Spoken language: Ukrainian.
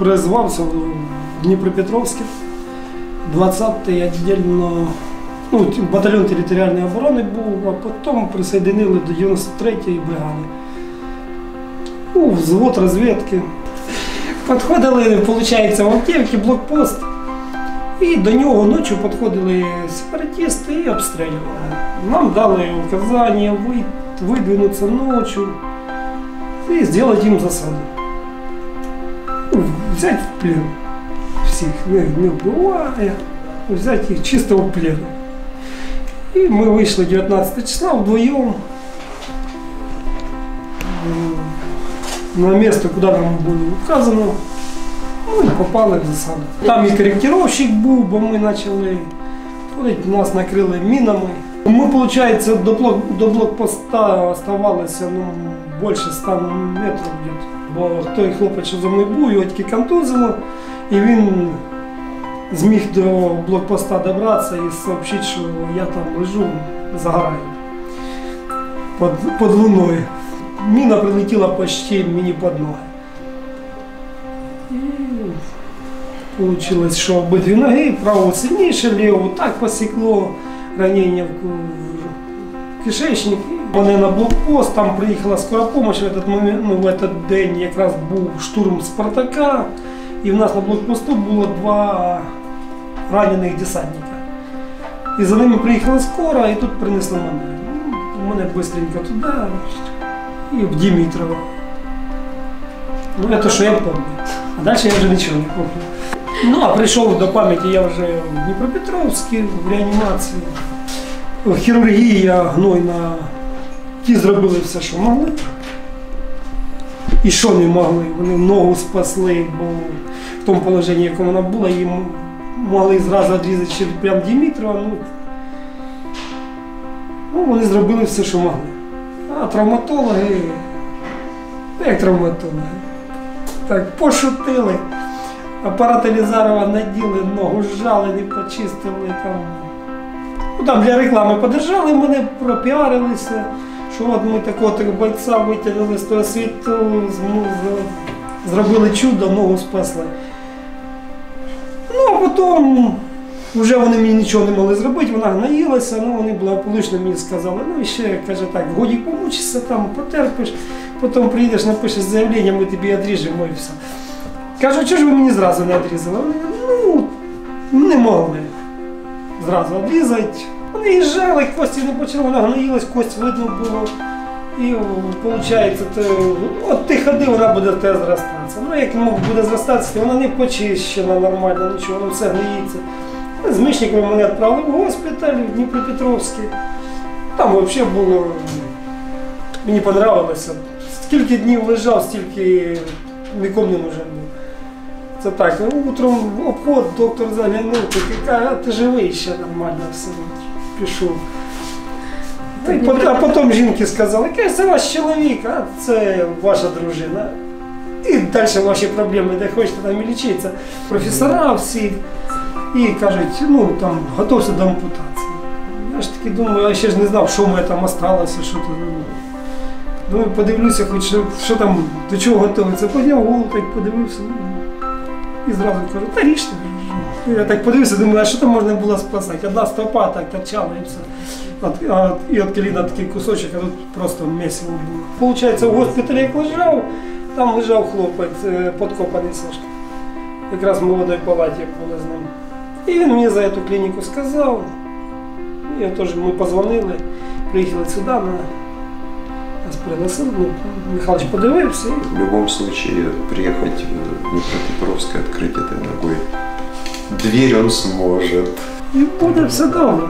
Призвався в Дніпропетровське, 20-й віддільно, ну, батальйон територіальної оборони був, а потім присоединили до 93-ї бригади. Ну, взвод розвідки. Підходили, виходить, в Автівки, блокпост. І до нього ночі підходили сепаратисти і обстрілювали. Нам дали указання ви- видвинутися ночі і зробити їм засаду. Ну, Взяти в плен всіх, не, не вбиває, взяти їх чисто в плен. І ми вийшли 19 числа вдвоєм м, на місце, куди нам було вказано. Ну і попали в засаду. Там і корректировщик був, бо ми почали ходити, нас накрили мінами. Ми, виходить, до, блок, до блокпоста оставалося ну, більше 100 метрів. Бо той хлопець, що за мною був, його тільки контузило, і він зміг до блокпоста добратися і сообщити, що я там лежу, загораю під, під луною. Міна прилетіла почти мені під ноги. І Получилось, що обидві ноги, праву сильніше, ліву так посікло ранення в кишечник. Мене на блокпост, там приїхала скора допомога в этот момент, ну, в этот день якраз був штурм Спартака, і в нас на блокпосту було два ранених десантника. І за ними приїхала скора, і тут принесли мене. Ну, Мене швидко туди і в Дімітрово. Ну, це що я пам'ятаю. А далі я вже нічого не пам'ятаю. Ну, а прийшов до пам'яті я вже в Дніпропетровській, в реанімації. В хірургії я гнойна. Ті зробили все, що могли. І що не могли? Вони ногу спасли, бо в тому положенні, якому вона була, їм могли зразу відрізати ще прям Дімітрова. Ну, ну, вони зробили все, що могли. А травматологи, ну, як травматологи, так пошутили. Апарат Елізарова наділи, ногу зжали, не почистили там. Ну там для реклами подержали мене, пропіарилися, що от ми такого так бойця витягнули з того світу, зробили чудо, ногу спасли. Ну, а потім вже вони мені нічого не могли зробити, вона гноїлася, ну вони благополучно мені сказали, ну і ще каже так, годі помучишся там, потерпиш, потім приїдеш, напишеш заявлення, ми тобі відріжемо і все. Кажу, чого ж ви мені зразу не відрізали? Вони ну, не могли зразу відрізати. Вони їжджали, кості не почали, вона гноїлась, кость видно було. І виходить, то, от ти ходи, вона буде тебе зростатися. Ну, як буде зростатися, то вона не почищена нормально, нічого, воно все гниється. З мишниками мене відправили в госпіталь в Дніпропетровський. Там взагалі було. Мені подобалося. Скільки днів лежав, стільки нікому не нужен був. Це так, ну, утром обход, доктор заглянув, такий а ти живий ще нормально все. Пішов. Та А потім жінки сказали, яке це ваш чоловік, а це ваша дружина. І далі ваші проблеми, де хочете там і лічитися. Професора всі. І кажуть, ну там готовся до ампутації. Я ж таки думаю, я ще ж не знав, що в мене там осталося, що тут. ну. Подивлюся, хоч що, що там, до чого готується. Підняв голову, так подивився. ну, І зразу кажу, та ріжте. Я так подивився, думаю, а що там можна було спасати? Одна стопа так торчала і все. От, а, і от коліна такий кусочок, а тут просто месиво було. Получається, в госпіталі як лежав, там лежав хлопець, е, подкопаний Сашка. Якраз в молодій палаті були з ним. І він мені за цю клініку сказав. Я теж ми позвонили, приїхали сюди, на- нас пригласили, ну, Михайлович подивився. і В любом случае, приехать в Днепропетровск и открыть этой ногой дверь он сможет. И буде все добре.